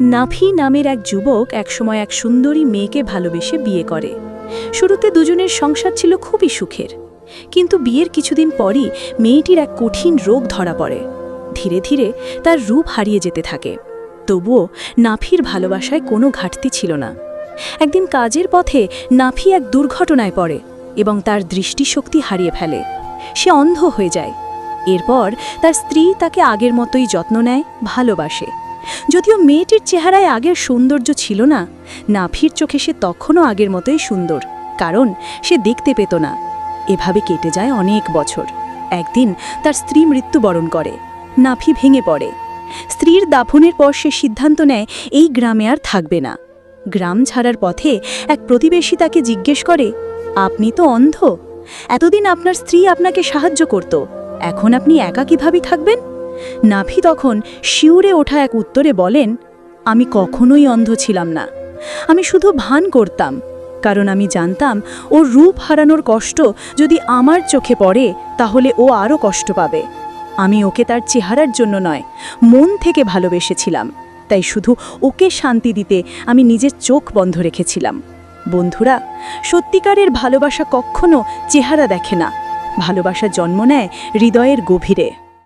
নাফি নামের এক যুবক একসময় এক সুন্দরী মেয়েকে ভালোবেসে বিয়ে করে। শুরুতে দুজনের সংসার ছিল খুবই সুখের। কিন্তু বিয়ের কিছুদিন পরই মেয়েটির এক কঠিন রোগ ধরা পড়ে। ধীরে ধীরে তার রূপ হারিয়ে যেতে থাকে। তবুও নাফির ভালোবাসায় কোনো ঘাটতি ছিল না। একদিন কাজের পথে নাফি এক দুর্ঘটনায় পড়ে এবং তার দৃষ্টিশক্তি হারিয়ে ফেলে। সে অন্ধ হয়ে যায়। এরপর তার স্ত্রী তাকে আগের মতোই যত্ন নেয়, ভালোবাসে। যদিও মেয়েটির চেহারায় আগের সৌন্দর্য ছিল না নাফির চোখে সে তখনও আগের মতোই সুন্দর, কারণ সে দেখতে পেত না। এভাবে কেটে যায় অনেক বছর। একদিন তার স্ত্রী মৃত্যুবরণ করে নাফি ভেঙে পড়ে। স্ত্রীর দাফনের পর সে সিদ্ধান্ত নেয়, এই গ্রামে আর থাকবে না। গ্রাম ছাড়ার পথে এক প্রতিবেশী তাকে জিজ্ঞেস করে, আপনি তো অন্ধ? এতদিন আপনার স্ত্রী আপনাকে সাহায্য করত, এখন আপনি একা কীভাবে থাকবেন? নাভি তখন শিউরে ওঠা এক উত্তরে বলেন, আমি কখনোই অন্ধ ছিলাম না। আমি শুধু ভান করতাম, কারণ আমি জানতাম ওর রূপ হারানোর কষ্ট যদি আমার চোখে পড়ে, তাহলে ও আরও কষ্ট পাবে। আমি ওকে তার চেহারার জন্য নয়, মন থেকে ভালোবেসেছিলাম। তাই শুধু ওকে শান্তি দিতে আমি নিজের চোখ বন্ধ রেখেছিলাম। বন্ধুরা, সত্যিকারের ভালোবাসা কখনো চেহারা দেখে না। ভালোবাসা জন্ম নেয় হৃদয়ের গভীরে।